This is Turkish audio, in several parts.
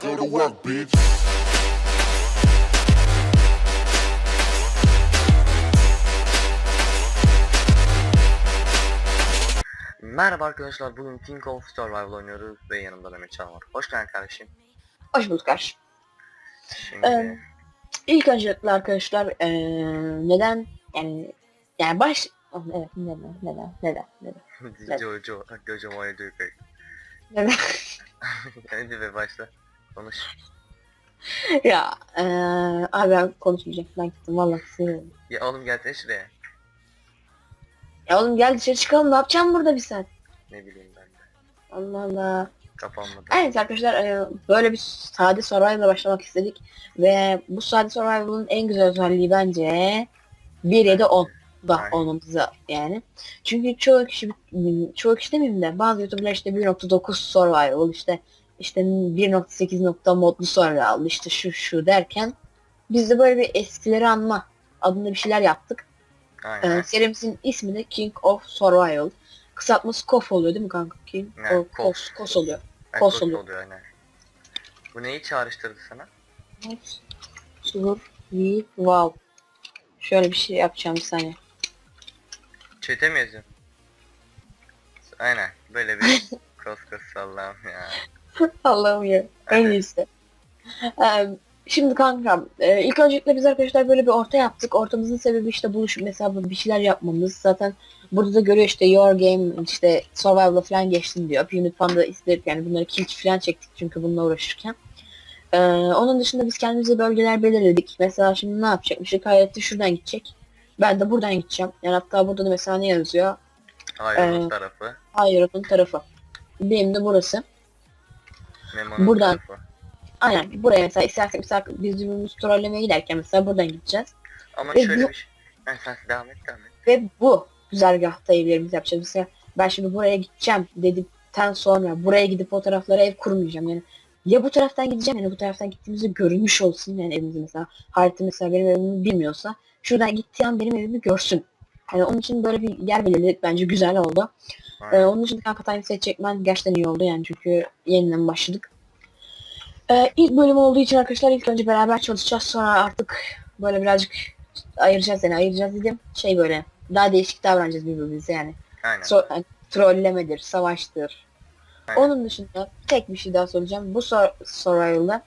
go to work, bitch. Merhaba arkadaşlar bugün King of Survival oynuyoruz ve yanımda Mehmet Çağlar var. Hoş geldin kardeşim. Hoş bulduk kardeşim. Şimdi Ee, İlk öncelikle arkadaşlar eee, neden yani yani baş Oh, evet neden neden neden neden Jojo, Jojo Moya Duyguy. neden Hadi ve başla. Konuş. ya eee abi ben konuşmayacağım ben gittim vallahi sinirlendim. Ya oğlum gelsene şuraya. Ya oğlum gel dışarı çıkalım ne yapacağım burada bir saat Ne bileyim ben de. Allah Allah. Kapanmadı. Evet arkadaşlar eee, böyle bir sade survival'la başlamak istedik ve bu sade survival'ın en güzel özelliği bence 1 ya da 10 da olmamıza yani. Çünkü çoğu kişi çoğu kişi demeyeyim de bazı youtuberlar işte 1.9 survival işte işte 1.8 nokta modlu survival işte şu şu derken biz de böyle bir eskileri anma adında bir şeyler yaptık. Aynen. Ee, serimizin ismi de King of Survival. Kısaltması KOF oluyor değil mi kanka? King Ne, of KOF. KOS, KOS oluyor. Ay, kos kos oluyor. oluyor aynen. Bu neyi çağrıştırdı sana? Survival. Şöyle bir şey yapacağım bir saniye. Çete mi yazıyorsun? Aynen. Böyle bir kos kos sallam ya. Allah'ım ya. En iyisi. Ee, şimdi kankam e, ilk öncelikle biz arkadaşlar böyle bir orta yaptık. Ortamızın sebebi işte buluşup mesela bir şeyler yapmamız. Zaten burada da görüyor işte your game işte survival'la falan geçtin diyor. Unit Fund'da istedik yani bunları kill falan çektik çünkü bununla uğraşırken. Ee, onun dışında biz kendimize bölgeler belirledik. Mesela şimdi ne yapacakmışız? Hayati şuradan gidecek. Ben de buradan gideceğim. Yani hatta burada da mesela ne yazıyor? Hayır Ee, tarafı. Hayır tarafı. Benim de burası. Memo'nun buradan. tarafı. Aynen buraya mesela istersek mesela biz birbirimizi trollemeye giderken mesela buradan gideceğiz. Ama Ve şöyle bu- bir şey. Ha, sen devam et devam et. Ve bu güzergahta evlerimizi yapacağız. Mesela ben şimdi buraya gideceğim dedikten sonra buraya gidip o taraflara ev kurmayacağım. Yani ya bu taraftan gideceğim yani bu taraftan gittiğimizde görünmüş olsun yani evimizi mesela. Harita mesela benim evimi bilmiyorsa şuradan gittiği an benim evimi görsün. Yani onun için böyle bir yer belirledik bence güzel oldu. Ee, onun time set çekmen gerçekten iyi oldu yani çünkü yeniden başladık. Ee, ilk bölüm olduğu için arkadaşlar ilk önce beraber çalışacağız sonra artık böyle birazcık ayıracağız yani ayıracağız dedim şey böyle daha değişik davranacağız birbirimize yani. Aynen. So yani trollemedir, savaştır. Aynen. Onun dışında tek bir şey daha söyleyeceğim. Bu sor Survival'da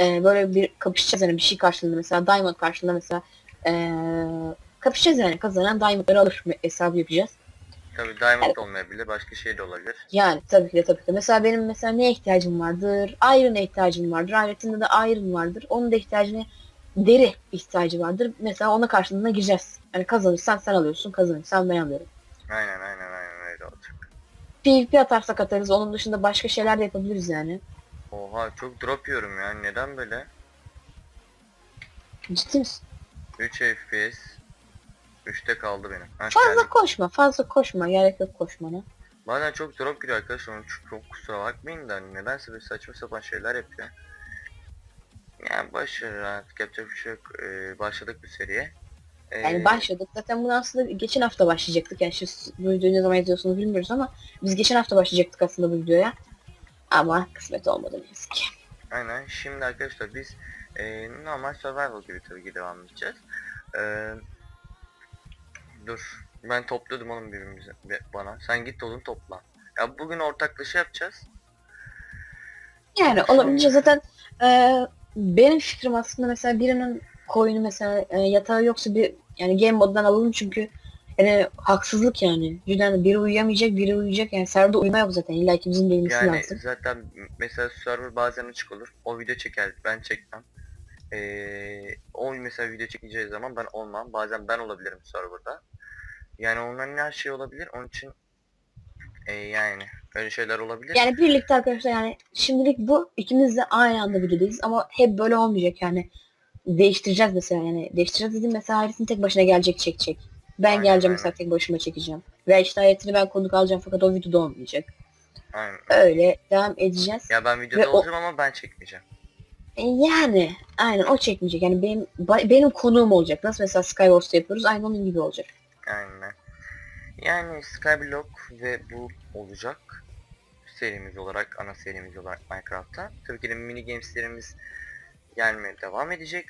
e, böyle bir kapışacağız yani bir şey karşılığında mesela Diamond karşılığında mesela e, kapışacağız yani kazanan Diamond'ları alır hesabı yapacağız. Tabii diamond olmayabilir, başka şey de olabilir. Yani tabii ki de tabii ki de. Mesela benim mesela neye ihtiyacım vardır? Iron'a ihtiyacım vardır. Aletinde de iron vardır. Onun da ihtiyacını deri ihtiyacı vardır. Mesela ona karşılığında gireceğiz. Yani kazanırsan sen alıyorsun, kazanırsan ben alıyorum. Aynen aynen aynen öyle olacak. PvP atarsak atarız. Onun dışında başka şeyler de yapabiliriz yani. Oha çok drop yiyorum ya. Neden böyle? Ciddi misin? 3 FPS. 3'te kaldı benim. Ha, Fazla geldim. koşma, fazla koşma. Gerek yok koşmana. Bazen çok drop giriyor arkadaşlar. Çok, çok kusura bakmayın da hani nedense böyle saçma sapan şeyler yapıyor. Yani başarı artık yapacak bir şey yok. Ee, başladık bir seriye. Ee, Yani başladık. Zaten bunu aslında geçen hafta başlayacaktık. Yani şu bu videoyu ne zaman izliyorsunuz bilmiyoruz ama biz geçen hafta başlayacaktık aslında bu videoya. Ama kısmet olmadı ne yazık ki. Aynen. Şimdi arkadaşlar biz e, normal survival gibi tabii ki devam edeceğiz. Ee, dur. Ben topladım oğlum birbirimize bi- bana. Sen git oğlum topla. Ya bugün ortaklaşa yapacağız. Yani olabildiğince zaten e, benim fikrim aslında mesela birinin koyunu mesela e, yatağı yoksa bir yani game moddan alalım çünkü yani haksızlık yani. Cidden biri uyuyamayacak, biri uyuyacak. Yani serverda uyuma yok zaten. İlla ki bizim bilmesi Yani lazım. zaten mesela server bazen açık olur. O video çeker, ben çekmem. Ee, o mesela video çekeceği zaman ben olmam. Bazen ben olabilirim serverda. Yani onların her şey olabilir. Onun için ee, yani öyle şeyler olabilir. Yani birlikte arkadaşlar yani şimdilik bu ikimiz de aynı anda videodayız ama hep böyle olmayacak yani. Değiştireceğiz mesela yani. Değiştireceğiz dediğim mesela Hayret'in tek başına gelecek çekecek. Ben Aynen, geleceğim aynen. mesela tek başıma çekeceğim. Veya işte Hayret'ini ben konuk alacağım fakat o videoda olmayacak. Aynen. Öyle devam edeceğiz. Ya ben videoda Ve o- olacağım ama ben çekmeyeceğim. E, Yani aynen o çekmeyecek. Yani benim ba- benim konuğum olacak. Nasıl mesela Skywars'ta yapıyoruz aynı onun gibi olacak. Aynen. Yani Skyblock ve bu olacak. serimiz olarak, ana serimiz olarak Minecraft'ta. Tabii ki de mini gameslerimiz gelmeye devam edecek.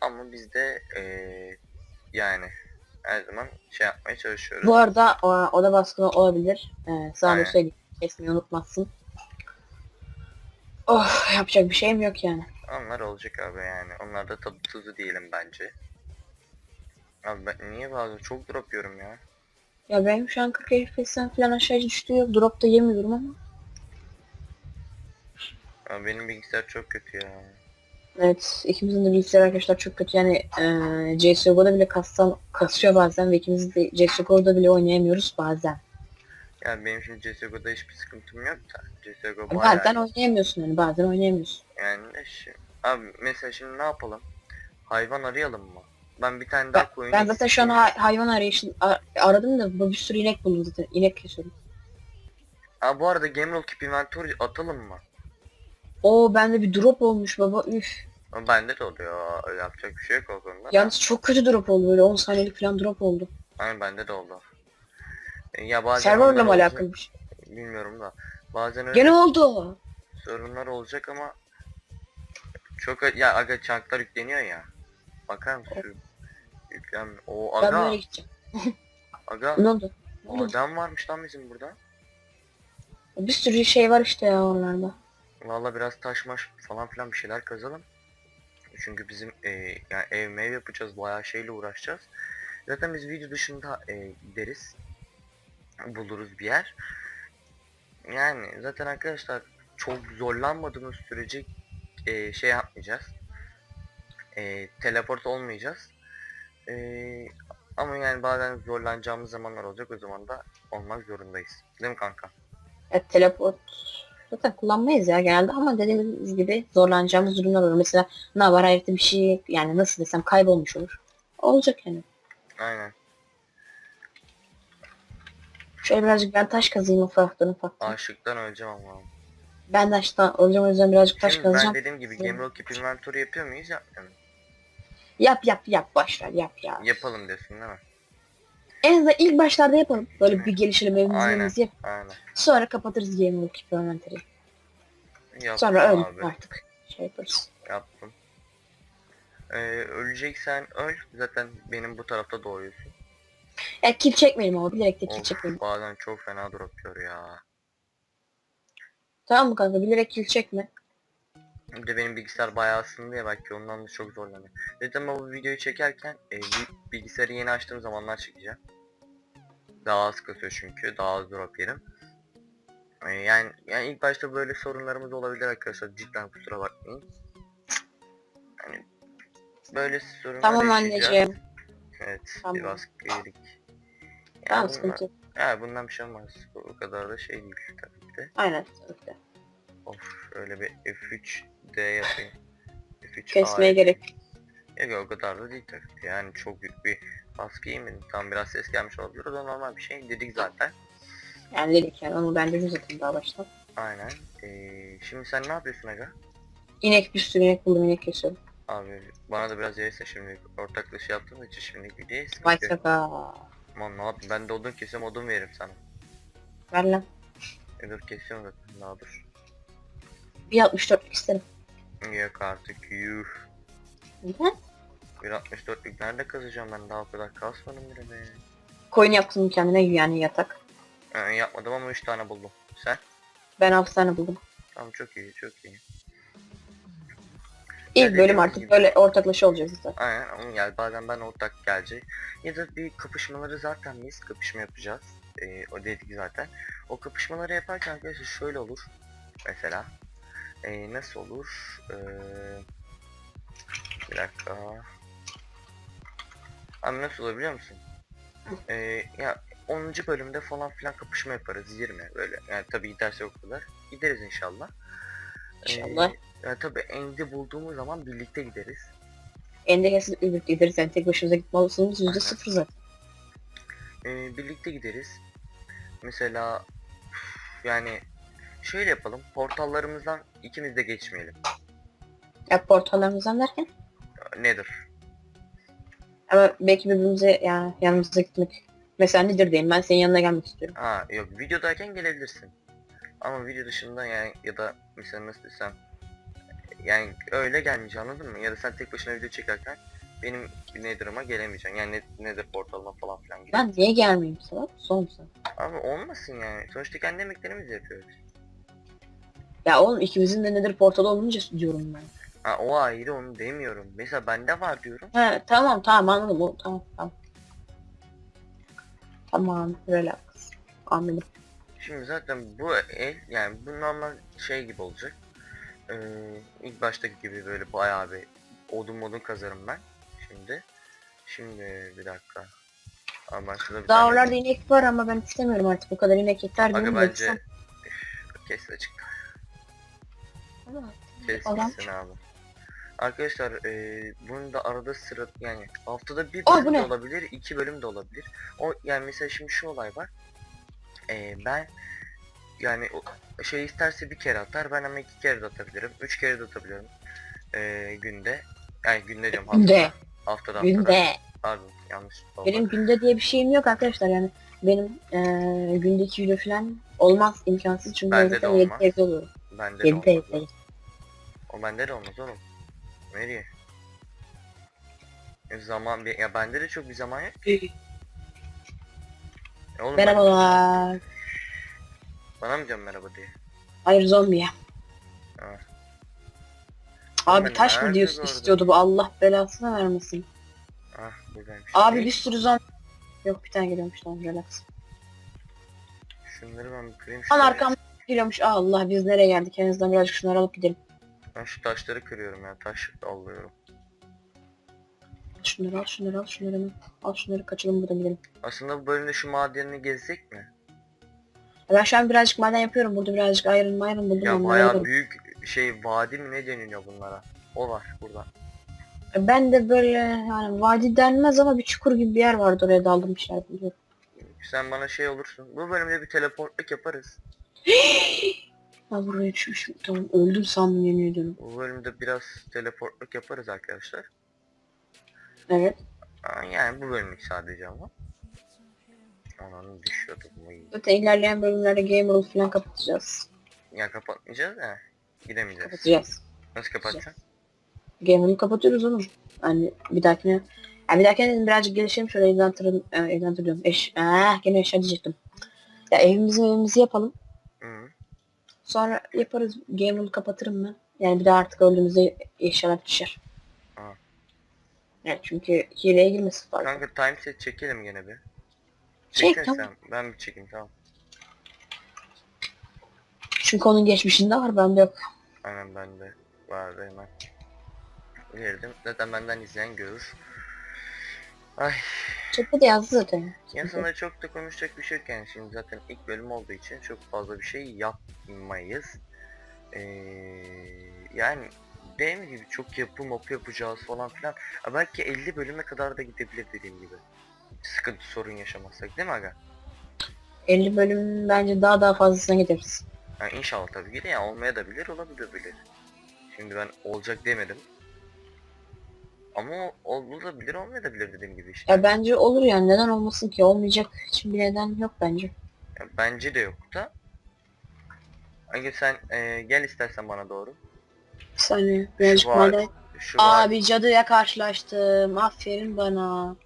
Ama biz de eee, yani her zaman şey yapmaya çalışıyoruz. Bu arada o, oda baskını olabilir. Ee, da Aynen. söyleyeyim. Kesmeyi unutmazsın. Oh yapacak bir şeyim yok yani. Onlar olacak abi yani. Onlar da tadı tuzu diyelim bence. Abi ben niye bazen çok drop yiyorum ya. Ya benim şu an 40 FPS'den falan aşağı düştü yok. Drop da yemiyorum ama. Abi benim bilgisayar çok kötü ya. Evet ikimizin de bilgisayar arkadaşlar çok kötü. Yani e, CSGO'da bile kastan, kasıyor bazen ve ikimiz de CSGO'da bile oynayamıyoruz bazen. Yani benim şimdi CSGO'da hiçbir sıkıntım yok da. CSGO bayağı Bazen oynayamıyorsun yani bazen oynayamıyorsun. Yani şimdi, abi mesela şimdi ne yapalım? Hayvan arayalım mı? Ben bir tane daha koyun Ben zaten şu an hay- hayvan arayışın aradım da bu bir sürü inek buldum zaten. İnek kesiyorum. Aa bu arada Game Roll Keep Inventory atalım mı? Oo bende bir drop olmuş baba üf. Ama bende de oluyor. Yapacak bir şey yok o konuda. da. Yalnız çok kötü drop oldu böyle 10 saniyelik falan drop oldu. Aynen bende de oldu. E, Ya bazen onlar mi olacak, alakalı bir şey? Bilmiyorum da. Bazen öyle Gene oldu. sorunlar olacak ama çok ya aga çanklar yükleniyor ya. Bakar mısın? Yüklen. O Ben aga böyle gideceğim. aga Ne oldu? Ne oldu? adam varmış lan bizim burada. Bir sürü şey var işte ya onlarda. Valla biraz taş maş falan filan bir şeyler kazalım. Çünkü bizim e, yani ev mev yapacağız bayağı şeyle uğraşacağız. Zaten biz video dışında e, gideriz. Buluruz bir yer. Yani zaten arkadaşlar çok zorlanmadığımız sürece e, şey yapmayacağız. E, teleport olmayacağız. E, ama yani bazen zorlanacağımız zamanlar olacak o zaman da olmak zorundayız. Değil mi kanka? Evet teleport zaten kullanmayız ya genelde ama dediğimiz gibi zorlanacağımız durumlar olur. Mesela ne var hayatta bir şey yani nasıl desem kaybolmuş olur. Olacak yani. Aynen. Şöyle birazcık ben taş kazayım ufaktan ufaktan. Açlıktan öleceğim ama. Ben de taştan olacağım o yüzden birazcık taş Şimdi kazacağım. ben dediğim gibi Game Keep Inventory yapıyor muyuz yapmıyor muyuz? Yap yap yap başlar yap ya. Yapalım diyorsun değil mi? En azından ilk başlarda yapalım. Böyle bir gelişelim evimizi yap. Aynen. Sonra kapatırız Game Keep Inventory'i. Yaptım Sonra öl abi. artık. Şey yaparız. Yaptım. Ee, öleceksen öl. Zaten benim bu tarafta doğuyorsun. Ya kill çekmeyelim ama bilerek de kill Of, çekmeyelim. bazen çok fena drop yiyor ya. Tamam mı kanka bilerek kill çekme. Bir de benim bilgisayar bayağı ısındı ya belki ondan da çok zorlanıyor. Zaten ben bu videoyu çekerken e, bi- bilgisayarı yeni açtığım zamanlar çekeceğim. Daha az kasıyor çünkü. Daha az drop yerim. E, yani, yani ilk başta böyle sorunlarımız olabilir arkadaşlar. Cidden kusura bakmayın. Yani böyle sorunlar Tamam yaşayacağız. anneciğim. Evet, Tamam. biraz yedik. Yani Tamam sıkıntı. Ha, bundan bir şey olmaz. Bu o kadar da şey değil tabii ki de. Aynen. tabii ki de. Of, öyle bir F3 D yapayım. F3 Kesmeye A gerek. Yok o kadar da değil tabii ki. Yani çok büyük bir baskı yemedim. Tam biraz ses gelmiş olabilir. O da normal bir şey. Dedik zaten. Yani dedik yani onu ben dedim zaten daha baştan. Aynen. Ee, şimdi sen ne yapıyorsun aga? İnek bir sürü inek buldum inek kesiyorum. Abi bana da biraz yaysa şimdi ortaklaşa yaptığımız için şimdi videoyu Vay sıkıntı. sefa. Aman ne yapayım ben de odun kesem odun veririm sana. Ver lan. E dur kesiyorum zaten daha dur. Bir 64'lük isterim. Yok artık yuh. Hı? 1.64'lük nerede kazacağım ben daha o kadar kasmadım bile be. Koyun yaptım kendine yani yatak. Yani yapmadım ama 3 tane buldum. Sen? Ben 6 tane buldum. Tamam çok iyi çok iyi. İlk Ya bölüm artık gibi. böyle ortaklaşa olacağız zaten. Aynen ama yani bazen ben ortak gelecek. Ya da bir kapışmaları zaten biz kapışma yapacağız. Ee, o dedik zaten. O kapışmaları yaparken arkadaşlar şöyle olur. Mesela. Ee, nasıl olur? Ee, bir dakika. Abi nasıl olur biliyor musun? Ee, ya 10. bölümde falan filan kapışma yaparız 20 böyle. Yani tabii giderse o kadar. Gideriz inşallah. İnşallah. Ee, ya tabii End'i bulduğumuz zaman birlikte gideriz. Ende kesin birlikte gideriz yani tek başımıza gitme olasılığımız yüzde sıfır zaten. Ee, birlikte gideriz. Mesela yani şöyle yapalım. Portallarımızdan ikimiz de geçmeyelim. Ya portallarımızdan derken. Nedir? Ama belki birbirimize yani yanımıza gitmek. Mesela nedir diyeyim ben senin yanına gelmek istiyorum. Ha yok videodayken gelebilirsin. Ama video dışında yani ya da mesela nasıl desem yani öyle gelmeyecek anladın mı? Ya da sen tek başına video çekerken benim Nether'ıma gelemeyeceksin. Yani Net- Nether portalına falan filan gidip. Ben niye gelmeyeyim sana? Son sen. Abi olmasın yani. Sonuçta kendi emeklerimizi yapıyoruz. Ya oğlum ikimizin de nedir portalı olunca diyorum ben. Ha o ayrı onu demiyorum. Mesela bende var diyorum. He tamam tamam anladım o tamam tamam. Tamam relax. Anladım. Şimdi zaten bu el yani bu normal şey gibi olacak. Ee, ilk baştaki gibi böyle bayağı bir odun modun kazarım ben. Şimdi. Şimdi bir dakika. Ama şurada bir Daha tane- oralarda inek var ama ben istemiyorum artık bu kadar inek yeter Aga bence Üf, kes. Ama Kes Adam- gitsin abi. Arkadaşlar eee bunun da arada sıra yani haftada bir bölüm bu de ne? olabilir, iki bölüm de olabilir. O yani mesela şimdi şu olay var. Eee ben yani o şey isterse bir kere atar ben ama iki kere de atabilirim, üç kere de atabilirim eee günde. Yani günde diyorum haftada. Günde. Haftada haftada. Günde. Pardon yanlış oldu. Benim günde diye bir şeyim yok arkadaşlar yani. Benim eee günde iki video falan olmaz imkansız çünkü Bende ben de zaten 7 olmaz. evde oluyorum. Bende de 7 olmaz. evdeyim. O bende de olmaz oğlum. Nereye? E, zaman bir ya bende de çok bir zaman yok. E, oğlum ben- Merhabalar. Bana mı diyorsun merhaba diye? Hayır zombiye. Ha. Abi Ben taş nerede videosu gördüm? istiyordu bu Allah belasını vermesin. Ah buradaymış. Abi bir sürü zombi. Yok bir tane geliyormuş tamam relax. Şunları ben bir kırayım. Lan arkamda geliyormuş. Aa, Allah biz nereye geldik? En azından birazcık şunları alıp gidelim. Ben şu taşları kırıyorum ya. Taş alıyorum. Şunları al şunları al şunları hemen. Al şunları kaçalım buradan gidelim. Aslında bu bölümde şu madenini gezsek mi? Ben şu an birazcık maden yapıyorum. Burada birazcık iron iron buldum. Ya onları bayağı alırım. büyük şey vadi mi ne deniliyor bunlara? O var burada. Ben de böyle yani vadi denmez ama bir çukur gibi bir yer vardı oraya daldım bir şeyler biliyorum. Sen bana şey olursun. Bu bölümde bir teleportluk yaparız. Ha buraya düşmüşüm. Tamam öldüm sandım yemin ediyorum. Bu bölümde biraz teleportluk yaparız arkadaşlar. Evet. Yani bu bölümlük sadece ama. Ananı düşüyordu bu iyi. Zaten ilerleyen bölümlerde game rule falan kapatacağız. Ya kapatmayacağız da gidemeyeceğiz. Kapatacağız. Nasıl kapatacaksın? Game rule'u kapatıyoruz oğlum. Hani bir dahakine yani bir dahakine dedim birazcık gelişelim şöyle evden tırın, e, evden. Eş, ah gene eşya diyecektim. Ya evimizi evimizi yapalım. Hı -hı. Sonra yaparız. Game rule kapatırım ben. Yani bir daha artık öldüğümüzde eşyalar düşer. Aa. Evet çünkü hileye girmesin fazla. Kanka time set çekelim gene bir. Çek, Çeksene tamam. sen. Ben bir çekeyim tamam. Çünkü onun geçmişinde var bende yok. Aynen bende vardı hemen. Girdim. Zaten benden izleyen görür. Ay. Chatte de yazdı zaten. Aslında çok da konuşacak bir şey yok yani şimdi zaten ilk bölüm olduğu için çok fazla bir şey yapmayız. Ee, yani dediğim gibi çok yapı mapı yapacağız falan filan. Ha, belki 50 bölüme kadar da gidebilir dediğim gibi. Sıkıntı sorun yaşamazsak değil mi aga? 50 bölüm bence daha daha fazlasına gideriz. Yani inşallah tabii ki de yani olmaya da bilir olabilir bilir. Şimdi ben olacak demedim. Ama olabilir olmayabilir dediğim gibi işte. Ya bence olur yani neden olmasın ki olmayacak için bir neden yok bence. Ya bence de yok da. Aga sen e, gel istersen bana doğru. Bir saniye birazcık var-. Şu, va- Abi cadıya karşılaştım. Aferin bana.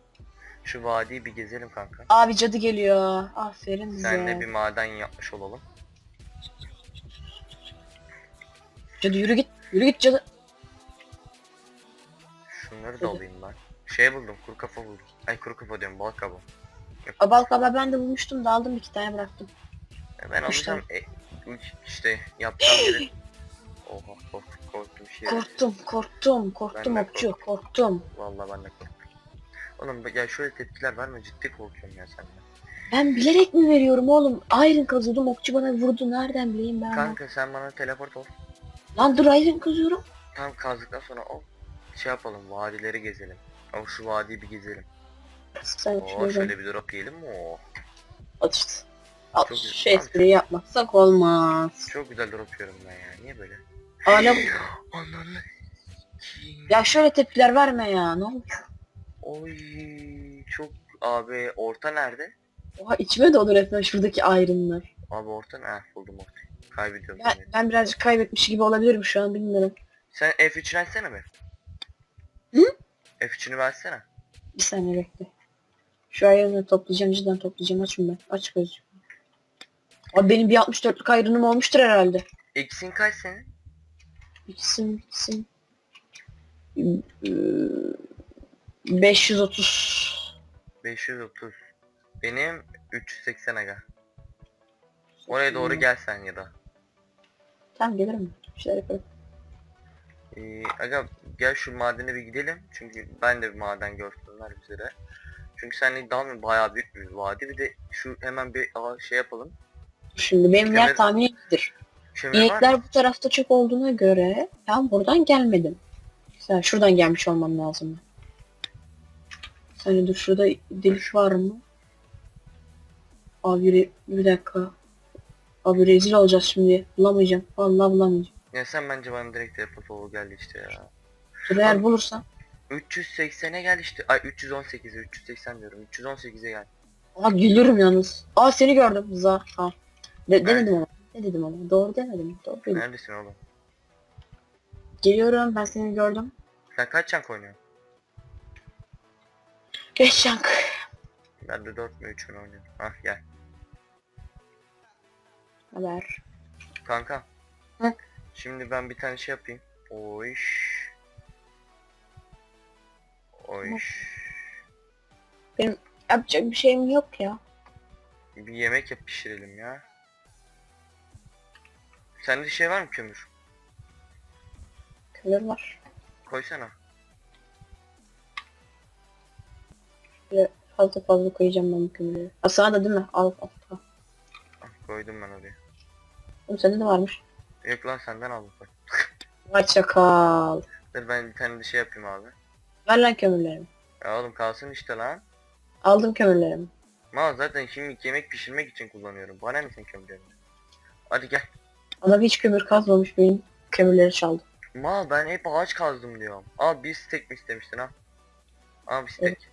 şu vadiyi bir gezelim kanka. Abi cadı geliyor. Aferin bize. Senle bir maden yapmış olalım. Cadı yürü git. Yürü git cadı. Şunları da alayım ben. Şey buldum, kuru kafa buldum. Ay kuru kafa diyorum, balık kabuğu. Abal kaba ben de bulmuştum da aldım iki tane bıraktım. E, ben Üç alacağım. E, işte yapacağım yeri. Oha korktum, korktum şey. Korktum, korktum, korktum Ben okçu, korktum. Vallahi ben de korktum. Oğlum ya şöyle tepkiler verme ciddi korkuyorum ya senden. Ben bilerek mi veriyorum oğlum? Iron kazıyordum okçu bana vurdu. Nereden bileyim ben? Kanka sen bana teleport ol. Lan dur Iron kazıyorum. Tam kazdıktan sonra o şey yapalım vadileri gezelim. Ama şu vadiyi bir gezelim. Sen Oo şöyle bir drop yiyelim mi? Oo. at işte. At Çok şu güzel. espriyi yapmazsak olmaz. Çok güzel drop yiyorum ben ya. Niye böyle? Hala Ananı. ya şöyle tepkiler verme ya ne olur. Oy çok abi orta nerede? Oha içime doğdu resmen şuradaki Iron'lar. Abi orta ne? Heh, buldum ortayı. Kaybediyorum. Ben, seni. ben birazcık kaybetmiş gibi olabilirim şu an bilmiyorum. Sen F3'ünü açsana bir. Hı? F3'ünü versene. Bir saniye bekle. Şu ayarını toplayacağım cidden toplayacağım açım ben. Aç gözüm. Abi benim bir 64'lük ayrınım olmuştur herhalde. X'in kaç senin? İkisinin. Ee, 530. 530. Benim 380 aga. Oraya doğru gel sen ya da. Tamam gelirim. Bir şeyler yaparım. Ee, aga gel şu madene bir gidelim. Çünkü ben de bir maden görsünler bize de. Çünkü senin dağın bayağı büyük bir vadi. Bir de şu hemen bir aa, şey yapalım. Şimdi benim yer Kemer- tahmin edilir. Kömür var mı? İnekler bu tarafta çok olduğuna göre ben buradan gelmedim. Sen şuradan gelmiş olmam lazım. Sen dur şurada delik var mı? Abi bir dakika. Abi rezil olacağız şimdi. Bulamayacağım. Vallahi bulamayacağım. Ya sen bence bana direkt teleport geldi işte ya. Eğer bulursam. 380'e gel işte. Ay 318'e 380 diyorum. 318'e gel. Aa gülürüm yalnız. Aa seni gördüm. Za. Ha. De- denedim ama. Ne dedim ama. Doğru demedim. Doğru dedim. Neredesin oğlum? Geliyorum ben seni gördüm. Sen kaç çank oynuyorsun? Geç şank. Ben de 4 mü 3 mü oynuyorum. Hah gel. Haber. Kanka. Hı? Şimdi ben bir tane şey yapayım. Oş. Oş. Yapacak bir şeyim yok ya. Bir yemek yap pişirelim ya. Sende şey var mı kömür? Kömür var. Koysana. Böyle fazla fazla koyacağım ben bu kömürleri. Aa, sana da değil mi? Al al. al. Ah, koydum ben oraya. Oğlum sende de varmış. Yok lan senden aldım bak. Vay çakal. Dur ben bir tane de şey yapayım abi. Ver lan kömürlerimi. Ya oğlum kalsın işte lan. Aldım kömürlerimi. Ma zaten şimdi yemek pişirmek için kullanıyorum. Bana ne sen kömürlerini? Hadi gel. Adam hiç kömür kazmamış benim kömürleri çaldı. Ma ben hep ağaç kazdım diyorum. Al bir stek mi istemiştin ha? Al bir stek.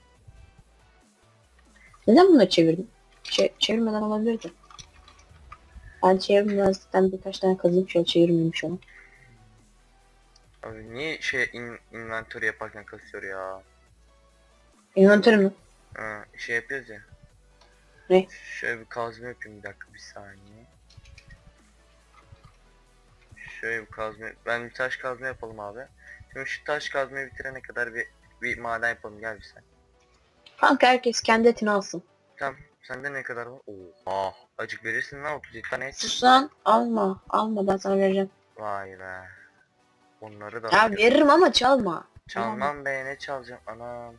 Neden bunu çevirdin? Çe çevirmeden olabilirdi. Ben çevirmezden birkaç tane kazıp şöyle çevirmemiş onu. Abi niye şey in inventörü yaparken kasıyor ya? Inventörü mü? Ha, şey yapıyoruz ya. Ne? Şöyle bir kazma yapayım bir dakika bir saniye. Şöyle bir kazma ben bir taş kazma yapalım abi. Şimdi şu taş kazmayı bitirene kadar bir bir maden yapalım gel bir sen. Kanka herkes kendi etini alsın. Tamam sende ne kadar var? Oo. Ah acık verirsin lan 37 tane et. Sus lan alma. Alma ben sana vereceğim. Vay be. Onları da Ya alıyorum. veririm ama çalma. Çalmam be ne çalacağım anam.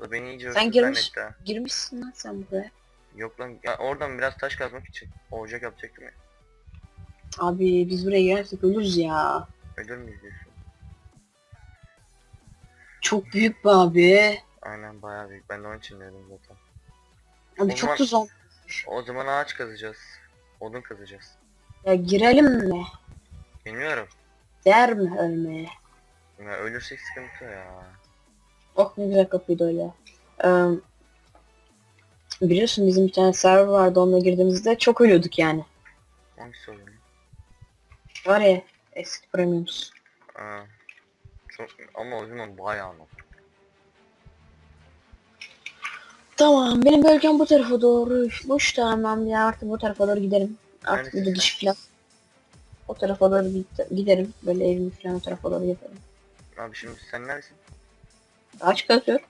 O beni iyice Sen öldürdü girmiş- zannetti ha. Girmişsin lan sen buraya. Yok lan ya oradan biraz taş kazmak için. Ocak yapacaktım ya. Abi biz buraya girersek ölürüz ya. Ölür müyüz diyorsun? Çok büyük be abi. Aynen bayağı büyük. Ben de onun için dedim zaten. Abi O çok zaman- tuz oldu. O zaman ağaç kazacağız. Odun kazacağız. Ya girelim mi? Bilmiyorum. Der mi ölmeye? Ya ölürsek sıkıntı ya. Oh ne güzel kapıydı öyle. Ee, biliyorsun bizim bir tane server vardı onunla girdiğimizde çok ölüyorduk yani. Hangisi oluyor? Var ya eski premiums. Aa, çok ama o zaman bayağı ama. Tamam benim bölgem bu tarafa doğruymuş tamam ya artık bu tarafa doğru giderim. Artık bir de dış plan. O tarafa doğru giderim. Böyle evimi falan o tarafa doğru yaparım. Abi şimdi sen neredesin? Ağaç kazıyor.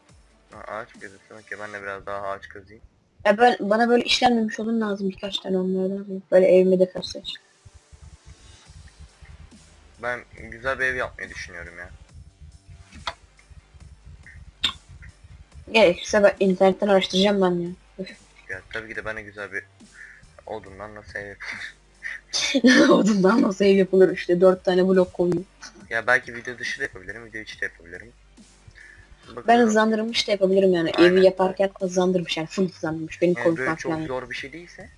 Ha, ağaç kazıyorsun. Okey ben de biraz daha ağaç kazayım. Ya ben, bana böyle işlenmemiş olun lazım birkaç tane onlardan. Böyle evime de kasar. Ben güzel bir ev yapmayı düşünüyorum ya. Gerekirse ben internetten araştıracağım ben ya. Ya tabii ki de ben de güzel bir odundan nasıl ev yapayım. Odundan nasıl ev yapılır işte dört tane blok koyuyor. ya belki video dışı da yapabilirim, video içi de yapabilirim. Ben Bakalım. hızlandırılmış da yapabilirim yani. Aynen. Evi yaparken hızlandırmış yani full hızlandırmış. Benim Yani böyle çok zor bir şey değilse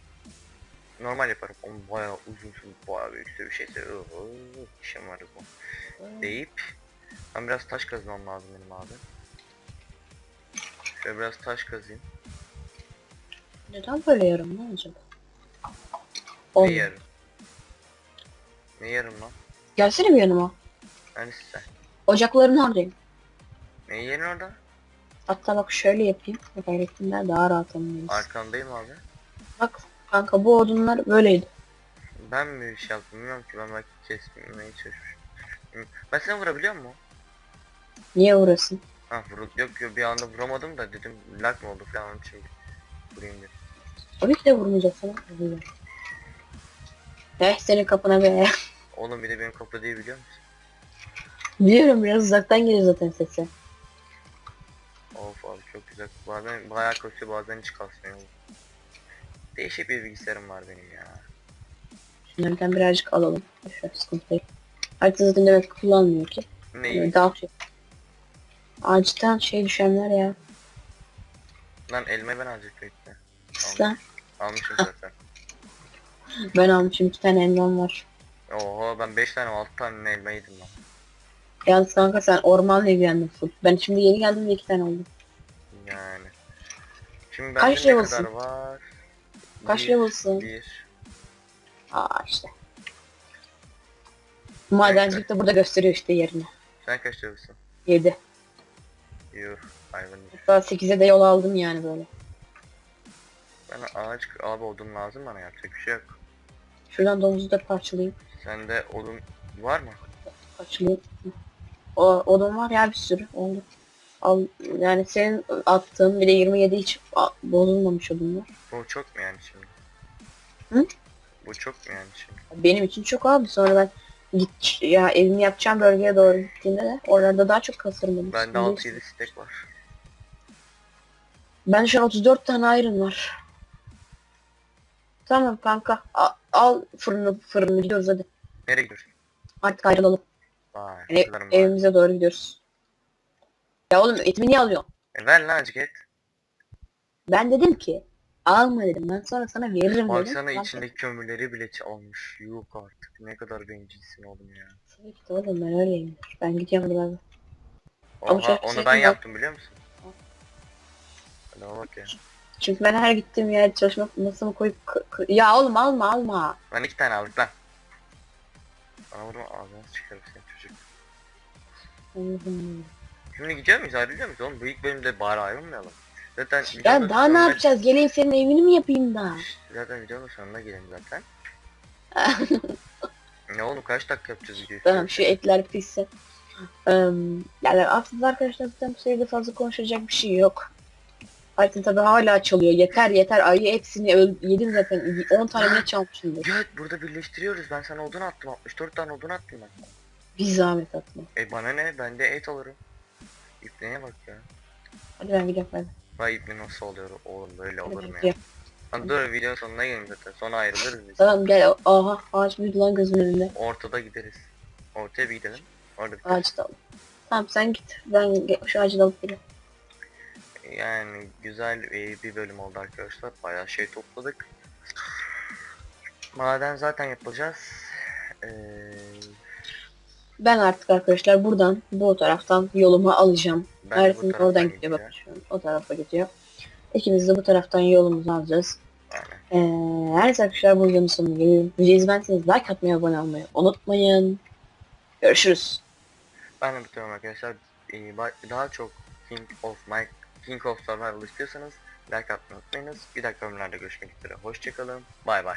normal yaparım. Ama bayağı uzun süre bayağı büyükse bir şeyse işim var bu. Deyip ben biraz taş kazmam lazım benim abi. Şöyle biraz taş kazayım. Neden böyle yarım ne acaba? Ne Olmuyor. yarım? Ne yerim lan? Gelsene bir yanıma. Neresi sen? Ocakların oradayım. Ne yerin orada? Hatta bak şöyle yapayım. Gayretimler daha rahat anlayırız. Arkandayım abi. Bak kanka bu odunlar böyleydi. Ben mi bir şey yaptım bilmiyorum ki ben belki kesmeye çalışmışım. Ben seni vurabiliyor mu? Niye uğrasın? Ha vur yok yok bir anda vuramadım da dedim lag mı oldu falan için vurayım dedim. Tabii ki de vurmayacak sana. Eh senin kapına be. Oğlum bir de benim kapı değil biliyor musun? Biliyorum biraz uzaktan geliyor zaten sesi. Of abi çok güzel. Bazen bayağı kasıyor bazen hiç kasmıyor. Değişik bir bilgisayarım var benim ya. Şunlardan birazcık alalım. Şöyle sıkıntı değil. Harita zaten demek kullanmıyor ki. Ne Ee, daha şey. Ağaçtan şey düşenler ya. Lan elma ben bekle. Sen. Almışım zaten. Ben almışım iki tane elmam var. Oho ben 5 tane 6 tane elma yedim lan. Yalnız kanka sen ormanla ilgilendin full. Ben şimdi yeni geldim ve iki tane oldu. Yani. Şimdi Kaç ne level'sın? kadar var? Kaç Bir, level'sın? Bir. Aa işte. Madencilik de burada gösteriyor işte yerini. Sen kaç level'sın? 7. Yuh. Hayvan. Hatta 8'e de yol aldım yani böyle. Ben ağaç abi odun lazım bana yapacak bir şey yok. Şuradan domuzu da parçalayayım. Sende odun var mı? Parçalayayım. O odun var ya bir sürü oldu. Al yani senin attığın bir de 27 hiç a- bozulmamış odun var. Bu çok mu yani şimdi? Hı? Bu çok mu yani şimdi? Benim için çok abi sonra ben git ya evimi yapacağım bölgeye doğru gittiğinde de oralarda daha çok kasırım benim. Bende Biliyorsun. 6-7 stek var. Ben şu an 34 tane iron var. Tamam kanka. A- al fırını fırını gidiyoruz hadi. Nereye gidiyorsun? Artık ayrılalım. Vay. Yani kızlarım var. evimize doğru gidiyoruz. Ya oğlum etimi niye alıyorsun? E ver lan azıcık et. Ben dedim ki alma dedim. Ben sonra sana veririm dedim. Baksana içindeki kömürleri bile çalmış. Yok artık. Ne kadar bencilsin oğlum ya. De oğlum ben öyleyimdir. Ben buradan. Ama Oha çok onu şey ben yok. yaptım biliyor musun? Hadi bak ya. Çünkü ben her gittiğim yer çalışma masamı koyup ya oğlum alma alma. Ben iki tane aldık lan. Bana vurma ağzına çıkarıp seni çocuk. Allah'ım. Şimdi gidiyor muyuz ayrılıyor muyuz oğlum? Bu ilk bölümde bari ayrılmayalım. Zaten Ya videonun daha ne sonuna- yapacağız? Geleyim senin evini mi yapayım da? Zaten videonun sonuna gelelim zaten. ne oğlum kaç dakika yapacağız videoyu? Tamam şu etler pişsin. Eee, yani aslında arkadaşlar zaten bu seride fazla konuşacak bir şey yok. Ayrıca tabi hala çalıyor. Yeter yeter. Ayı hepsini öl yedim zaten. 10 tane ne çalmışımdır. Ya burada birleştiriyoruz. Ben sana odun attım. 64 tane odun attım ben. Bir zahmet atma. E bana ne? Ben de et alırım. İpneye bak ya. Hadi ben gidiyorum ben. Vay ipne nasıl oluyor oğlum böyle olur mu ya? Lan dur videonun sonuna gelin zaten. Sonra ayrılırız biz. Tamam gel. Aha ağaç büyüdü lan gözümün önünde. Ortada gideriz. Ortaya bir gidelim. Orada bir Ağacı da al. Tamam sen git. Ben ge- şu ağacı da alıp geliyorum. Yani güzel e, bir bölüm oldu arkadaşlar. Bayağı şey topladık. Maden zaten yapacağız. Ee, Ben artık arkadaşlar buradan bu taraftan yolumu alacağım. Ersin oradan gidiyor bak şu an. O tarafa gidiyor. İkimiz de bu taraftan yolumuzu alacağız. Ee, her arkadaşlar bu videonun sonuna geliyorum. Videoyu izlerseniz like atmayı, abone olmayı unutmayın. Görüşürüz. Ben de bitiyorum arkadaşlar. Ee, daha çok King of My King of Survival istiyorsanız like atmayı unutmayınız. Bir dakika bölümlerde görüşmek üzere. Hoşçakalın. Bay bay.